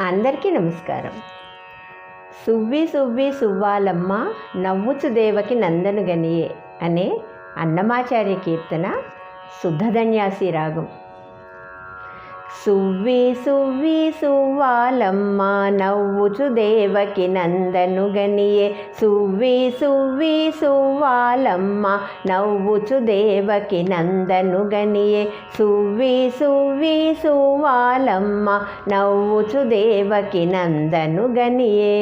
అందరికీ నమస్కారం. సువ్వి సువ్వి సువ్వాలమ్మ నవ్వుచు దేవకి నందను గనియే అనే అన్నమాచార్య కీర్తన శుద్ధధన్యాసి రాగం. సువ్వి సువ్వి సువ్వాలమ్మ నవ్వుచు దేవకి నందను గనియే సువ్వి సువ్వి సువ్వాలమ్మ నవ్వుచు దేవకి నందను గనియే సువ్వి సువ్వి సువ్వాలమ్మ నవ్వుచు దేవకి నందను గనియే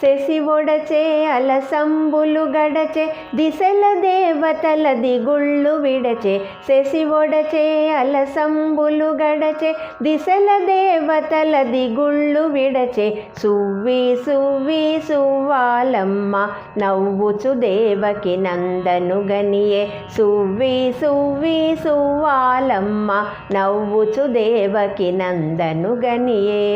శశివొడచే అలసంబులు గడచే దిశల దేవతల దిగుళ్ళు విడచే. శశివొడచే అలసంబులు గడచే దిశల దేవతల దిగుళ్ళు విడచే. సువ్వి సువ్వి సువ్వాలమ్మ నవ్వుచు దేవకి నందను గనియే. సువ్వి సువ్వి సువ్వాలమ్మ నవ్వుచు దేవకి నందను గనియే.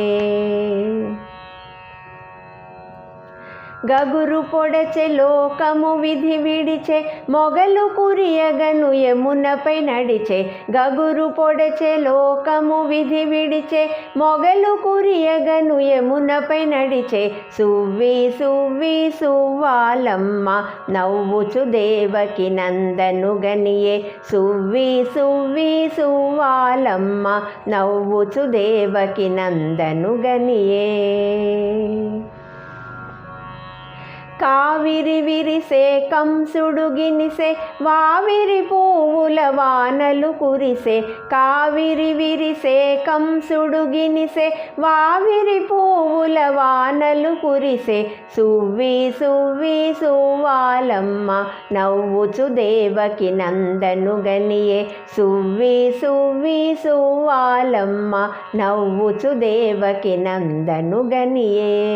గగురు పొడచె లోకము విధి విడిచే మొగలు కురియగను యమునపై నడిచే. గగురు పొడచె లోకము విధి విడిచే మొగలు కురియగను యమునపై నడిచే. సువ్వి సువ్వి సువ్వాలమ్మ నవ్వుచు దేవకి నందను గనియే. సువ్వి సువ్వి సువ్వాలమ్మ నవ్వుచు దేవకి నందను గనియే. కావిరి విరిసే కంసుడు గినిసే వావిరి పువ్వుల వానలు కురిసే. కావిరి విరిసే కంసుడు గినిసే వావిరి పువ్వుల వానలు కురిసే. సువ్వి సువ్వి సువ్వాలమ్మ నవ్వుచు దేవకి నందను గనియే. సువ్వి సువ్వి సువ్వాలమ్మ నవ్వుచు దేవకి నందను గనియే.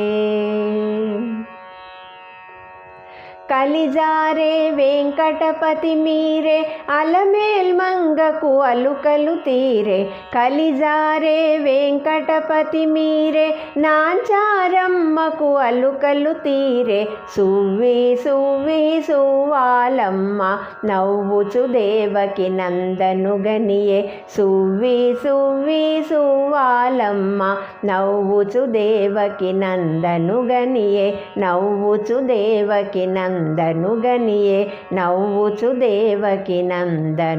కలిజారే వెంకటపతి మీరే అలమేల్ మంగకు అలుకలు తీరే. కలిజారే వెంకటపతి మీరే నాంచారమ్మకు అలుకలు తీరే. సువ్వి సువ్వి సువ్వాలమ్మ నవ్వుచు దేవకి నందనుగనియే. సువ్వి సువ్వి సువ్వాలమ్మ నవ్వుచు దేవకి నందనుగనియే. నవ్వుచు దేవకి నంద నందనుగనియే నవ్వుచు దేవకి నందనుగనియే.